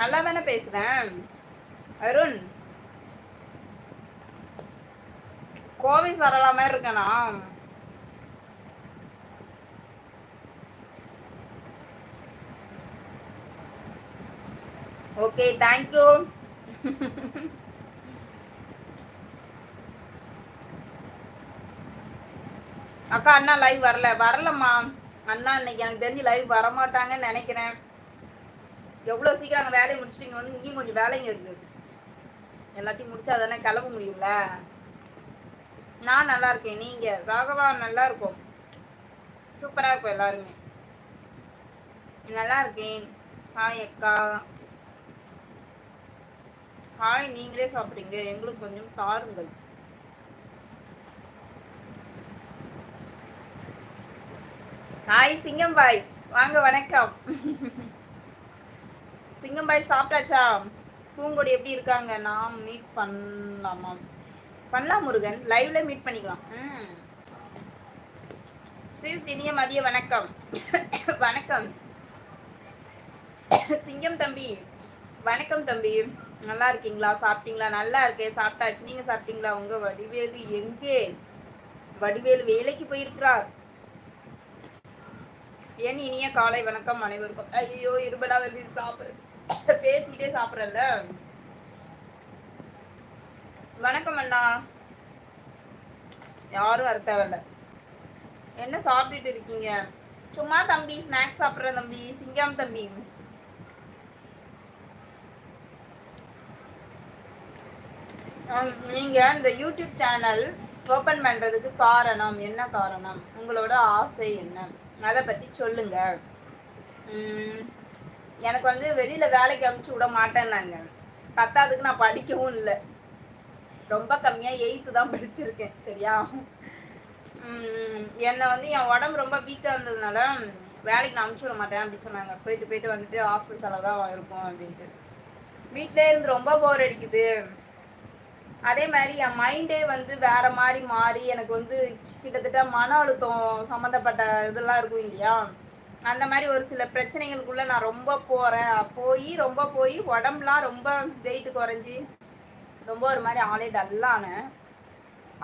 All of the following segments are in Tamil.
நல்லா தானே பேசுகிறேன் அருண். கோவை சரளா மாதிரி இருக்கேனா? ஓகே தேங்க்யூ அக்கா அண்ணா லைவ் வரல. வரலம்மா. அண்ணா இன்னைக்கு எனக்கு தெரிஞ்சு லைவ் வரமாட்டாங்கன்னு நினைக்கிறேன். எவ்வளோ சீக்கிரம் அங்கே வேலையை முடிச்சுட்டு வந்து இங்கேயும் கொஞ்சம் வேலைங்க இருக்குது எல்லாத்தையும் முடிச்சா தானே கிளம்ப முடியும்ல? நான் நல்லா இருக்கேன். நீங்கள் ராகவா நல்லா இருக்கும். சூப்பராக இருக்கும் எல்லாருமே. நல்லா இருக்கேன். ஹாய் அக்கா. ஹாய் நீங்களே சாப்பிட்றீங்க எங்களுக்கு கொஞ்சம் தாருங்கள். ஹாய் சிங்கம் பாய்ஸ் வாங்க வணக்கம். சிங்கம் பாய் சாப்பிட்டாச்சா? பூங்கொடி எப்படி இருக்காங்க? நான் மீட் பண்ணலாமா? பண்ணலாம் முருகன். லைவ்ல மீட் பண்ணிக்கலாம். ம். ஸ்ரீ இனிய மதிய வணக்கம். வணக்கம். சிங்கம் தம்பி. வணக்கம் தம்பி. நல்லா இருக்கீங்களா? சாப்பிட்டீங்களா? நல்லா இருக்கேன். சாப்பிட்டாச்சு. நீங்க சாப்பிட்டீங்களா? உங்க வடிவேலு எங்கே? வடிவேலு வேலைக்கு போயிருக்கிறார். என் இனிய காலை வணக்கம் அனைவருக்கும். ஐயோ இருபதாவது சாப்பிடுறேன் பேசிக்கிட்டே சாப்பிடல வணக்கம் அண்ணா. யாரும் வர தேவையில்ல. என்ன சாப்பிட்டுட்டு இருக்கீங்க? சும்மா தம்பி ஸ்நாக்ஸ் சாப்பிட்ற தம்பி. சிங்கம் தம்பி. நீங்க இந்த யூடியூப் சேனல் ஓபன் பண்றதுக்கு காரணம் என்ன காரணம்? உங்களோட ஆசை என்ன? அதை பற்றி சொல்லுங்க. எனக்கு வந்து வெளியில் வேலைக்கு அமுச்சு விட மாட்டேன்னாங்க. பத்தாவதுக்கு நான் படிக்கவும் இல்லை. ரொம்ப கம்மியாக எயித்து தான் படிச்சிருக்கேன். சரியா? என்னை வந்து என் உடம்பு ரொம்ப வீக்காக இருந்ததுனால வேலைக்கு நான் அமுச்சு விட மாட்டேன் அப்படின்னு சொன்னாங்க. போயிட்டு போயிட்டு வந்துட்டு ஹாஸ்பிட்டலில் தான் இருக்கும் அப்படின்ட்டு. வீட்டிலே இருந்து ரொம்ப போர் அடிக்குது. அதே மாதிரி என் மைண்டே வந்து வேற மாதிரி மாறி எனக்கு வந்து கிட்டத்தட்ட மன அழுத்தம் சம்மந்தப்பட்ட இதெல்லாம் இருக்கும் இல்லையா? அந்த மாதிரி ஒரு சில பிரச்சனைகளுக்குள்ள நான் ரொம்ப போறேன். போய் ரொம்ப போய் உடம்புலாம் ரொம்ப வெயிட் குறைஞ்சி ரொம்ப ஒரு மாதிரி ஆளே டல்லானேன்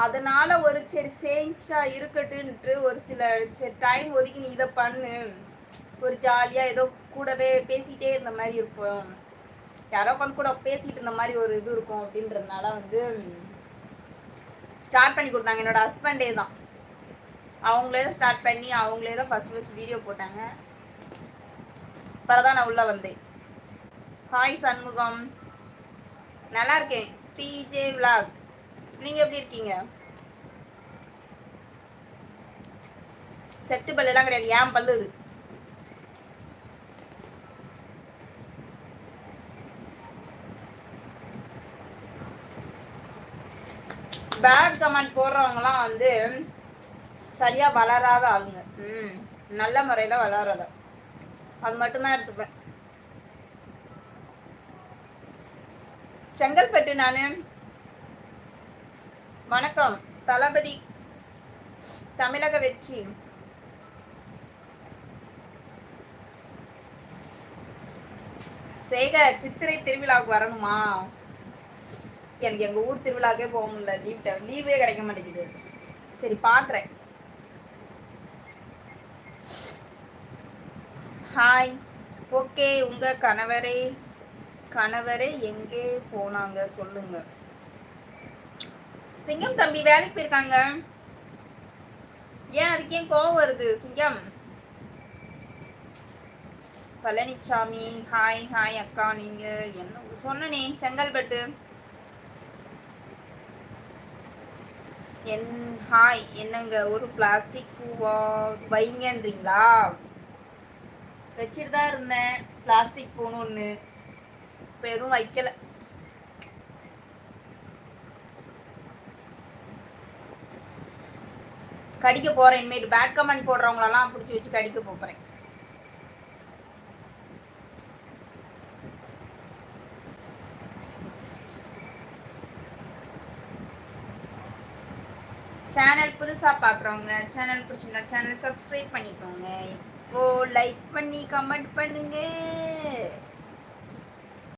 அதனால ஒரு சரி சேஞ்சா இருக்கட்டுன்ட்டு ஒரு சில சரி டைம் ஒதுக்கி நீ இதை பண்ணு. ஒரு ஜாலியாக ஏதோ கூடவே பேசிகிட்டே இருந்த மாதிரி இருப்போம் யாரோ உட்காந்து கூட பேசிட்டு இருந்த மாதிரி ஒரு இது இருக்கும் அப்படின்றதுனால வந்து ஸ்டார்ட் பண்ணி கொடுத்தாங்க. என்னோட ஹஸ்பண்டே தான். அவங்களே தான் ஸ்டார்ட் பண்ணி அவங்களே தான் ஃபஸ்ட் ஃபஸ்ட் வீடியோ போட்டாங்க. தான் நான் உள்ளே வந்தேன். ஹாய் சண்முகம். நல்லா இருக்கேன். டிஜே விலாக் நீங்கள் எப்படி இருக்கீங்க? செட்டு பல்லெல்லாம் கிடையாது. ஏன் பல்லுது பேட் கமெண்ட் போடுறவங்கலாம் வந்து சரியாக வளராத ஆளுங்க. ம். நல்ல முறையில் வளரல. அது மட்டும்தான் எடுத்துப்பேன். செங்கல்பட்டு நான் வணக்கம். தளபதி தமிழக வெற்றி. சேகர் சித்திரை திருவிழாவுக்கு வரணுமா? எனக்கு எங்கள் ஊர் திருவிழாக்கே போக முடியல. லீவ் லீவே கிடைக்க மாட்டேங்குது. சரி பார்க்குறேன் ஹாய் ஓகே உங்கள் கணவரே. கணவரே எங்கே போனாங்க? சொல்லுங்க. சிங்கம் தம்பி வேலைக்கு போயிருக்காங்க. ஏன் அதுக்கு ஏன் கோவம் வருது சிங்கம்? பழனிசாமி ஹாய் ஹாய் அக்கா நீங்க என்ன சொன்னனே செங்கல்பட்டு? என் ஹாய் என்னங்க ஒரு பிளாஸ்டிக் பூவா வைங்கன்றீங்களா? வச்சுட்டு தான் இருந்தேன். பிளாஸ்டிக் பூன்னு ஒன்று இப்போ எதுவும் வைக்கல. கடிக்க போகிறேன் இனிமேட்டு பேட் கமெண்ட் போடுறவங்களெல்லாம் பிடிச்சி வச்சு கடிக்க போகிறேன் சேனல் புதுசாக பார்க்குறவங்க சேனல் பிடிச்சிருந்தா சேனல் சப்ஸ்கிரைப் பண்ணிக்கோங்க. ஓ லைக் பண்ணி கமெண்ட் பண்ணுங்க.